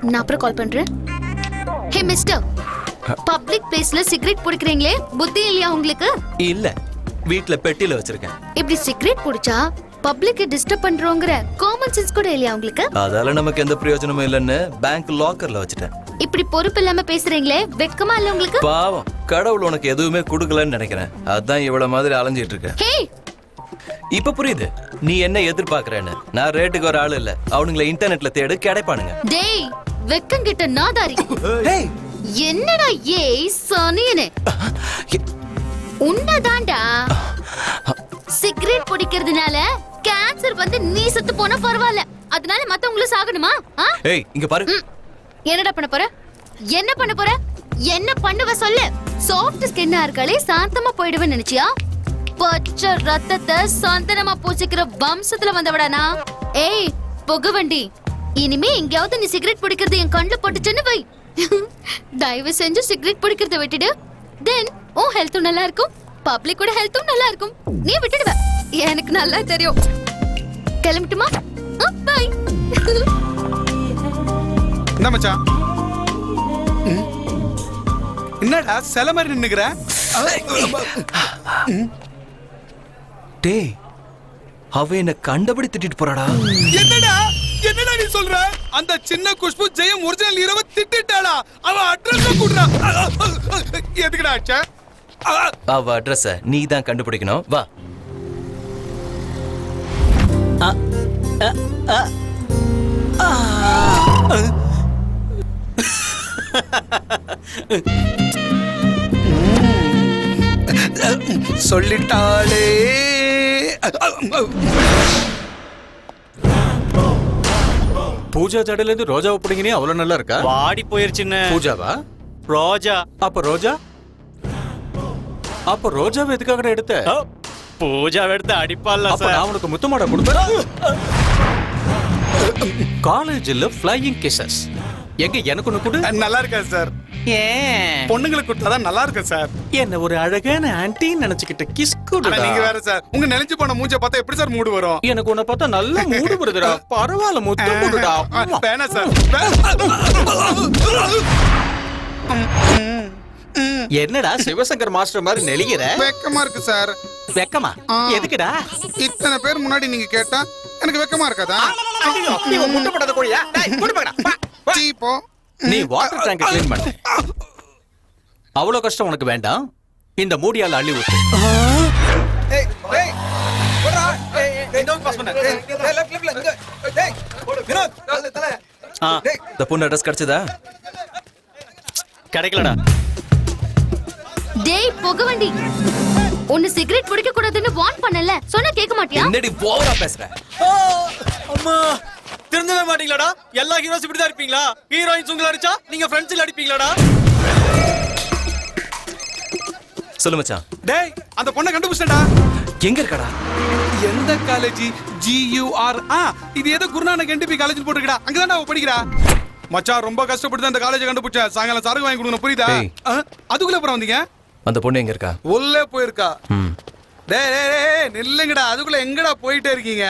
நான் அப்புறம் கால் பண்றேன். ஹே மிஸ்டர் பப்ளிக் பிளேஸ்ல சிகரெட் பிடிக்கிறீங்களே? புத்தி இல்லையா உங்களுக்கு? இல்ல. வீட்ல பெட்டியில வச்சிருக்கேன். இப்படி சிகரெட் பிடிச்சா பப்ளிக்க டிஸ்டர்ப் பண்றோங்கிற காமன் சென்ஸ் கூட இல்லையா உங்களுக்கு? அதால நமக்கு எந்த பிரயோஜனமும் இல்லைன்னு பேங்க் லாக்கர்ல வச்சுட்டேன். இப்படி பொறுப்பு இல்லாம பேசுறீங்களே? வெட்கமா இல்ல உங்களுக்கு? பாவம். கடவுள் உனக்கு எதுவுமே கொடுக்கலன்னு நினைக்கிறேன். அதான் இவ்வளவு மாதிரி அலைஞ்சிட்டு இருக்கேன் ஹே இப்ப புரியுது. நீ என்ன எதிர்பார்க்கறேன்னு. நான் ரேட்டுக்கு ஒரு ஆள் இல்ல. அவனுங்களை இன்டர்நெட்ல தேடு கிடைப்பானுங்க. டேய்! வெக்கங்கிட்ட நாதாரி. என்னடா ஏய் சனியனே. உன்னதாண்டா சிகரெட் பிடிக்கிறதுனால கேன்சர் வந்து நீ செத்து போனா பரவாயில்ல. அதனால மத்தவங்களும் சாகணுமா? ஏய் இங்க பாரு. என்னடா பண்ண போற? என்ன பண்ண போற? என்ன பண்ணுவ சொல்லு. சாஃப்ட் ஸ்கின்னா இருக்காளே சாந்தமா போயிடுவேன்னு நினைச்சியா? பச்சை ரத்தத்தை சந்தனமா பூசிக்கிற வம்சத்துல வந்தவடானா ஏய் புகவண்டி. இனிமே எங்கேயாவது நீ சிகரெட் பிடிக்கிறது என் கண்ணுல பட்டுச்சுன்னு வை. தயவு செஞ்சு சிகரெட் பிடிக்கிறத விட்டுடு. தென் உன் ஹெல்த்தும் நல்லா இருக்கும். பப்ளிக்கோட ஹெல்த்தும் நல்லா இருக்கும். நீ விட்டுடுவ. எனக்கு நல்லா தெரியும். கிளம்பட்டுமா? பாய் என்ன மச்சான். என்னடா சில மாதிரி நின்னுக்கிற? டேய் அவ என்ன கண்டபடி திட்டிட்டு போறாடா. என்னடா? நீ சொல்ற? அந்த சின்ன குஷ்பு ஜெயம் ஒரிஜினல் இரவு திட்டிட்டாளா? அவ அட்ரஸ் குடுறா. எதுக்குடா ஆச்சா அவ அட்ரஸ நீ தான் கண்டுபிடிக்கணும். வா. சொல்லிட்டாளே. பூஜா ஜடையில இருந்து ரோஜாவை பிடிங்கினே அவ்வளவு நல்லா இருக்கா வாடி போயிருச்சுன்னு. பூஜாவா? ரோஜா. அப்ப ரோஜா? அப்ப ரோஜாவை எதுக்காக எடுத்த? ஓ, பூஜா எடுத்து அடிப்பால அப்ப நான் உனக்கு முத்தமாட கொடுத்தேன் காலேஜ்ல ஃப்ளையிங் கிசஸ் எங்க எனக்கு ஒண்ணு கொடு? நல்லா இருக்கா சார். ஏன்? பொண்ணுங்களுக்கு கொடுத்தாதான் நல்லா இருக்கும் சார். என்ன ஒரு அழகான ஆன்டின்னு நினைச்சுக்கிட்ட கிஸ் கொடுடா நீங்க வேற சார். உங்க நினைச்சு போன மூஞ்ச பார்த்தா எப்படி சார் மூடு வரும்? எனக்கு உன்னை பார்த்தா நல்ல மூடு வருதுடா. பரவாயில்ல முத்தம் கொடுடா வேணாம் சார். என்னடா சிவசங்கர் மாஸ்டர் மாதிரி நெளிகிற? வெக்கமா இருக்கு சார். வெக்கமா. எதுக்குடா? இத்தனை பேர் முன்னாடி நீங்க கேட்டா எனக்கு வெக்கமா இருக்காதா? உன் முட்டை போடாத கோழியா? டேய், வா. சீ, போ. நீ வாட்டர் டேங்க் க்ளீன் பண்ணு. அவ்வளவு கஷ்டம் உனக்கு வேண்டாம். இந்த மூடியால அள்ளி ஊத்து. இந்த பொண்ணு அட்ரஸ் கிடைச்சதா? கிடைக்கலடா. டேய் புகவண்டி உன்னை சிகரெட் பிடிக்க கூடாதுன்னு வார்ன் பண்ணல. சொன்னா கேட்க மாட்டியா? என்னடி போவரா பேசுற? அம்மா. திருந்தவே மாட்டீங்களாடா? எல்லா ஹீரோஸ் இப்படி தான் இருப்பீங்களா? ஹீரோயின்ஸ் உங்களை அடிச்சா நீங்க ஃப்ரெண்ட்ஸ்ல அடிப்பீங்களாடா? சொல்லு மச்சான். டேய் அந்த பொண்ணை கண்டுபிடிச்சடா எங்க இருக்கடா? எந்த காலேஜ் ஜியூஆர் ஆ இது ஏதோ குருநானக் என்டிபி காலேஜ் போட்டுருக்கடா. அங்கதான் அவ படிக்கிறா. மச்சான் ரொம்ப கஷ்டப்பட்டு தான் இந்த காலேஜ் கண்டுபிடிச்ச சாயங்காலம் சரக்கு வாங்கி கொடுக்கணும் புரியுதா? அதுக்குள்ள அப்புறம் வந்தீங்க? அந்த பொண்ணு எங்க இருக்கா? உள்ளே போயிருக்கா. டேய், டேய் நில்லுங்கடா. அதுக்குள்ள எங்கடா போயிட்டே இருக்கீங்க?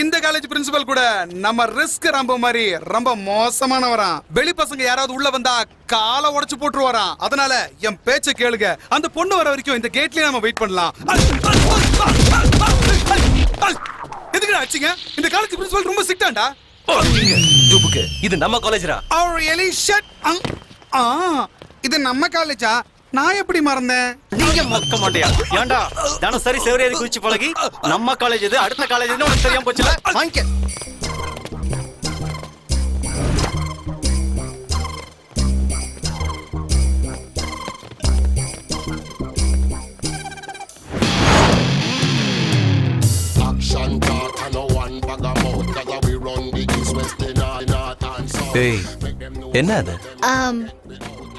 இந்த காலேஜ் பிரின்சிபல் கூட நம்ம ரிஸ்க் ரொம்ப மாதிரி ரொம்ப மோசமானவராம். வெளி பசங்க யாராவது உள்ள வந்தா காலை உடைச்சு போட்டுருவாராம். அதனால என் பேச்ச கேளுங்க. அந்த பொண்ணு வர வரைக்கும் இந்த கேட்லயே நம்ம வெயிட் பண்ணலாம். எதுக்குடா ஆச்சுங்க இந்த காலேஜ் பிரின்சிபல் ரொம்ப துபுக்கு இது நம்ம காலேஜ்ரா அவர் எலி ஷட் ஆ இது நம்ம காலேஜா நான் எப்படி மறந்தேன்? நீங்க மொக்க மாட்டியா? ஏன்டா தினசரி செவரேறி குதிச்சு பழகி நம்ம காலேஜ் இது அடுத்த காலேஜ் உனக்கு தெரியாம போச்சுல? வாங்கிக்க. என்ன அது? ஆம்,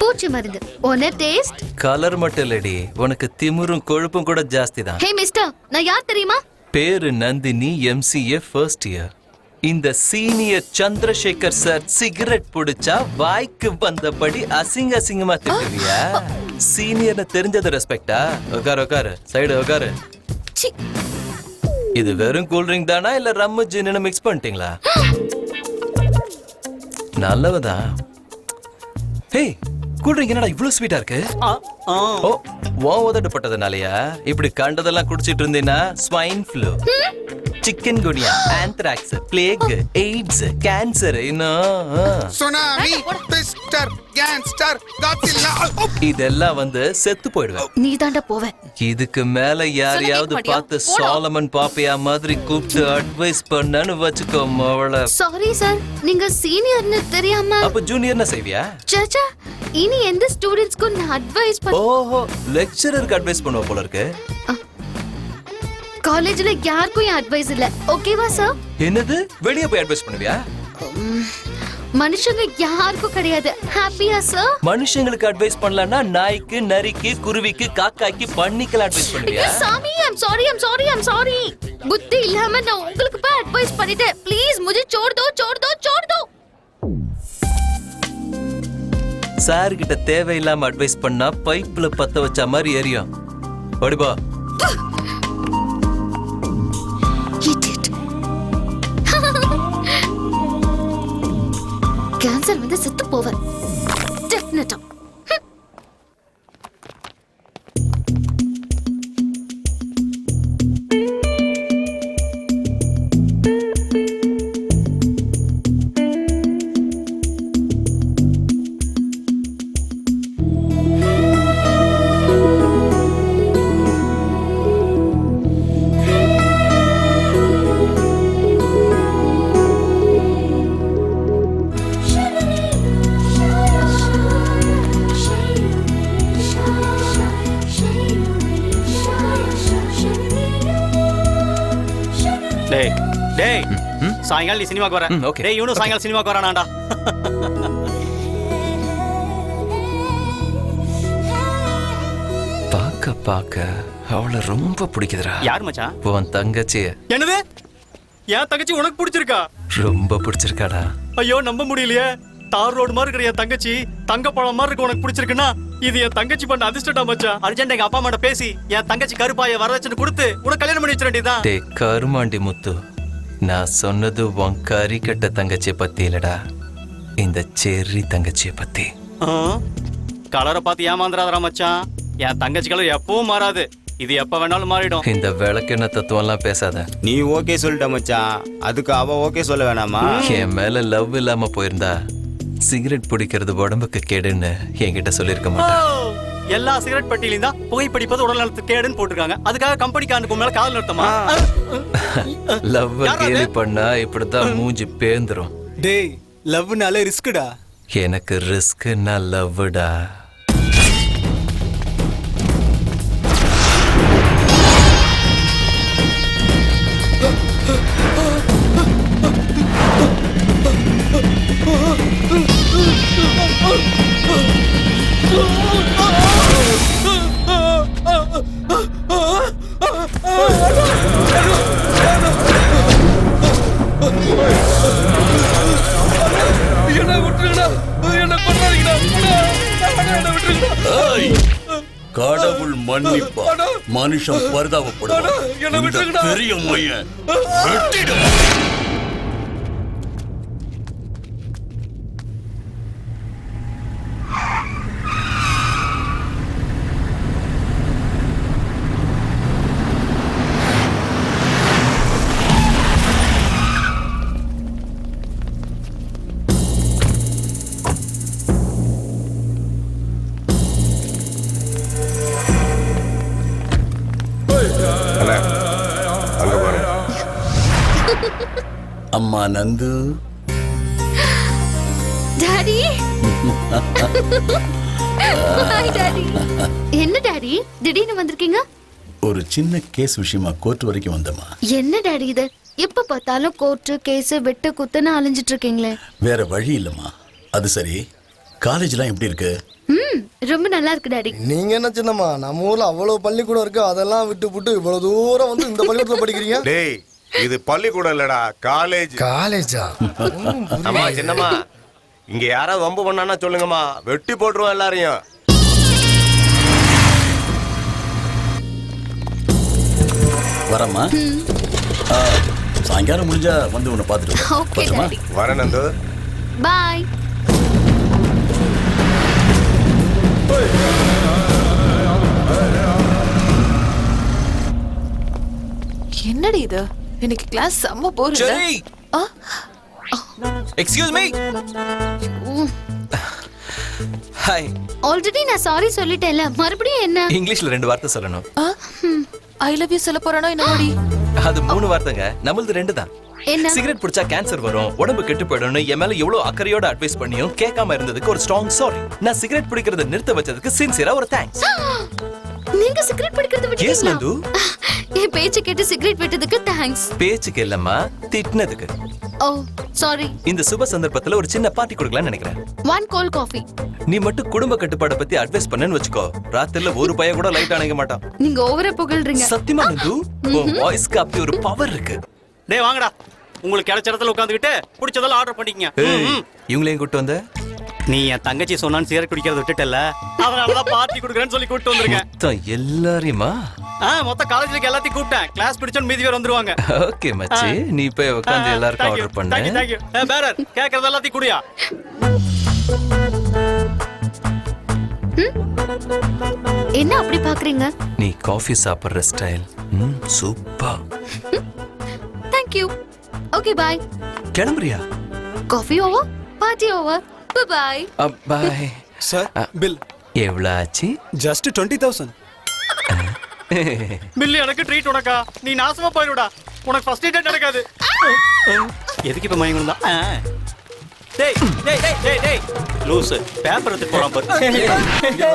பூச்சி மருந்து. ஒன்னு டேஸ்ட் கலர் மட்டும் இல்லடி. உனக்கு திமிரும் கொழுப்பும் கூட ஜாஸ்தி தான் ஹே மிஸ்டர் நான் யார் தெரியுமா? பேரு நந்தினி எம்சிஏ ஃபர்ஸ்ட் இயர் இந்த சீனியர் சந்திரசேகர் சார் சிகரெட் புடிச்சா வாய்க்கு வந்தபடி அசிங்க அசிங்கமா திட்டுவியா? சீனியர்னு தெரிஞ்சது ரெஸ்பெக்டா உட்காரு உட்காரு சைடு உட்காரு இது வெறும் கூல் ட்ரிங்க் தானா இல்ல ரம்மு ஜின்னு மிக்ஸ் பண்ணிட்டீங்களா? நல்லவதான். ஹேய் கூல் ட்ரிங்க் என்னடா இவ்வளவு ஸ்வீட்டா இருக்கு. ஓ ஓ உதடுப்பட்டதுனாலயா இப்படி கண்டதெல்லாம் குடிச்சிட்டு இருந்தீங்கன்னா swine flu chikungunya anthrax plague AIDS cancer இன்னும். சுனாமி கேங்ஸ்டர் இதெல்லாம் வந்து செத்து போயிடுவேன். நீ தாண்டா போவ. இதுக்கு மேல யாரையாவது? பார்த்து. சாலமன் பாப்பையா மாதிரி கூப்பிட்டு அட்வைஸ் பண்ணனு வச்சுக்கோ அவளை. சாரி சார் நீங்க சீனியர்னு தெரியாம அப்ப ஜூனியர்னா செய்வியா? சச்சா இனி எந்த ஸ்டூடெண்ட்ஸ்க்கும் நான் அட்வைஸ் பண்ண ஓஹோ லெக்சரருக்கு அட்வைஸ் பண்ணுவ போல இருக்கு காலேஜ்ல யாருக்கும் என் அட்வைஸ் இல்ல ஓகேவா சார் என்னது வெளிய போய் அட்வைஸ் பண்ணுவியா மனுஷங்க யாருக்கும் கிடையாது ஹாப்பியா சார் மனுஷங்களுக்கு அட்வைஸ் பண்ணலன்னா நாய்க்கு நரிக்கு குருவிக்கு காக்காய்க்கு பண்ணிக்கலாம் அட்வைஸ் ஐயோ பண்ணுவியா சாமி I'm sorry I'm sorry I'm sorry புத்தி இல்லாம நான் உங்களுக்கு போய் அட்வைஸ் பண்ணிட்டேன் ப்ளீஸ் मुझे छोड़ दो छोड़ दो छोड़ சார் கிட்ட தேவையில்லாம அட்வைஸ் பண்ணா பைப்ல பத்த வச்ச மாதிரி எரியும். ஓடிபா சாயங்காலம் நீ ம், okay. டேய் இவனும் சாயங்காலம் சினிமாக்கு வரானாடா பார்க்க பார்க்க அவளை ரொம்ப பிடிக்குதுடா. யார் மச்சான்? உன் தங்கச்சிய. என்னது? என் தங்கச்சி உனக்கு பிடிச்சிருக்கா? ரொம்ப பிடிச்சிருக்காடா. ஐயோ நம்ப முடியலையே. தார் ரோடு மாதிரி இருக்கிற என் தங்கச்சி தங்க பழம் மாதிரி இருக்கு உனக்கு பிடிச்சிருக்குன்னா இது என் தங்கச்சி பண்ண அதிர்ஷ்டடா மச்சான். அர்ஜென்ட் எங்க அப்பா அம்மாட்ட பேசி என் தங்கச்சி கருப்பாய வரதட்சணை கொடுத்து உனக்கு கல்யாணம் பண்ணி டே கருமாண்டி முத்து நான் சொன்னது உன் கறி கட்ட தங்கச்சிய பத்தி இல்லடா. இந்த செர்ரி தங்கச்சிய பத்தி. கலரை பார்த்து ஏமாந்துறாதடா மச்சான். என் தங்கச்சி கலர் எப்பவும் மாறாது. இது எப்ப வேணாலும் மாறிடும். இந்த விளக்கெண்ண தத்துவம்லாம் பேசாத. நீ ஓகே சொல்லிட்ட மச்சான். அதுக்கு அவ ஓகே சொல்ல வேணாமா? என் மேல லவ் இல்லாம போயிருந்தா சிகரெட் பிடிக்கிறது உடம்புக்கு கேடுன்னு என்கிட்ட சொல்லியிருக்க மாட்டேன் எல்லா சிகரெட் பட்டியலையும் தான் புகைப்பிடிப்பது உடல் நலத்துக்கு கேடுன்னு போட்டிருக்காங்க. அதுக்காக கம்பெனிக்காரனுக்கு மேல காதல் நிறுத்தமா? லவ்? கேலி பண்ணா இப்படித்தான் மூஞ்சி பேந்துரும். டேய் லவ்னாலே ரிஸ்க்குடா? எனக்கு ரிஸ்க்னா லவ்டா என்ன மன்னிப்பா. மனுஷன் பரிதாபப்படுவான். பெரிய மையன் வெட்டிடும். அம்மா நந்து. டாடி ஹாய் டாடி என்ன டாடி திடீர்னு வந்திருக்கீங்க? ஒரு சின்ன கேஸ் விஷயமா கோர்ட் வரைக்கும் வந்தம்மா. என்ன டாடி இது? எப்ப பார்த்தாலும் கோர்ட்டு கேஸ் வெட்டு குத்துன்னு அலைஞ்சிட்டு இருக்கீங்களே வேற வழி இல்லம்மா. அது சரி. காலேஜ்லாம் எப்படி இருக்கு? ம் ரொம்ப நல்லா இருக்கு டாடி நீங்க என்ன சின்னம்மா? நம்ம ஊர்ல அவ்வளவு பள்ளிக்கூடம் இருக்கு. அதெல்லாம் விட்டு விட்டு இவ்வளவு தூரம் வந்து இந்த பள்ளிக்கூடத்துல படிக்கிறீங்க? டேய் இது பள்ளிக்கூடம் இல்லடா காலேஜ் காலேஜா அம்மா சின்னம்மா இங்க யாராவது வம்பு பண்ணானா சொல்லுங்கம்மா. வெட்டி போட்டுருவோம் எல்லாரையும். வரம்மா. சாயங்காலம் முடிஞ்சா வந்து உன்னை பார்த்துட்டு வரேன் நந்து. பாய். என்னடி இது? இன்னைக்கு கிளாஸ் செம்ம போர் சரி எக்ஸ்கியூஸ் மீ. ஹாய் ஆல்ரெடி நான் சாரி சொல்லிட்டேன்ல மறுபடியும் என்ன? இங்கிலீஷ்ல ரெண்டு வார்த்தை சொல்லணும். ஐ லவ் யூ சொல்ல போறானோ என்னடி அது மூணு வார்த்தைங்க நம்மளது ரெண்டு தான். என்ன? சிகரெட் பிடிச்சா கேன்சர் வரும் உடம்பு கெட்டு போயிடும்னு என் மேல எவ்வளவு அக்கறையோட அட்வைஸ் பண்ணியும் கேட்காம இருந்ததுக்கு ஒரு ஸ்ட்ராங் சாரி நான் சிகரெட் பிடிக்கிறத நிறுத்த வச்சதுக்கு சின்சியரா ஒரு தேங்க்ஸ் நீங்க சிகரெட் பிடிக்கிறது விட்டீங்களா நந்து. என் பேச்சு கேட்டு சிகரெட் விட்டதுக்கு தேங்க்ஸ் பேச்சுக்கு இல்லம்மா திட்டினதுக்கு. ஓ சாரி இந்த சுப சந்தர்ப்பத்துல ஒரு சின்ன பார்ட்டி கொடுக்கலாம்னு நினைக்கிறேன். ஒன் கோல்ட் காஃபி நீ மட்டும் குடும்ப கட்டுப்பாடை பத்தி அட்வைஸ் பண்ணேன்னு வச்சுக்கோ. ராத்திரில ஒரு பையன் கூட லைட் அணைக்க மாட்டான். நீங்க ஓவரா புகழ்றீங்க. சத்தியமா நந்து உன் வாய்ஸ்க்கு அப்படி ஒரு பவர் இருக்கு. டேய் வாங்கடா. உங்களுக்கு கிடைச்ச இடத்துல உட்காந்துக்கிட்டு பிடிச்சதெல்லாம் ஆர்டர் பண்ணிக்கங்க. இவங்களையும் கூட்டு வந்த? நீ என் தங்கச்சி சொன்னான்னு சிகரெட் குடிக்கிறத விட்டுட்டல அதனாலதான் பார்ட்டி கொடுக்குறேன்னு சொல்லி கூப்பிட்டு வந்திருக்கேன். மொத்தம் எல்லாரையுமா? ஆ மொத்த காலேஜ்ல எல்லாத்தையும் கூப்பிட்டேன். கிளாஸ் பிடிச்சோன்னு மீதி பேர் வந்துருவாங்க. ஓகே மச்சி. நீ போய் உட்காந்து எல்லாருக்கும் ஆர்டர் பண்ணு. தேங்க்யூ பேரர் கேட்கறது எல்லாத்தையும் குடியா? என்ன அப்படி பாக்குறீங்க? நீ காஃபி சாப்பிடுற ஸ்டைல் ம் super thank you okay bye கிளம்புறியா? Coffee over party over bye bye sir bill எவ்வளவு ஆச்சு ஜஸ்ட் டுவெண்ட்டி தௌசண்ட் பில்லு எனக்கு ட்ரீட் உனக்கா. நீ நாசமா போயிடுடா. உனக்கு ஃபர்ஸ்ட் டேட் நடக்காது. எதுக்கு இப்ப மயங்கணும் தான்? டேய் டேய் டேய் டேய் டேய். லூஸ் பேப்பர் எடுத்து போறான் பாரு.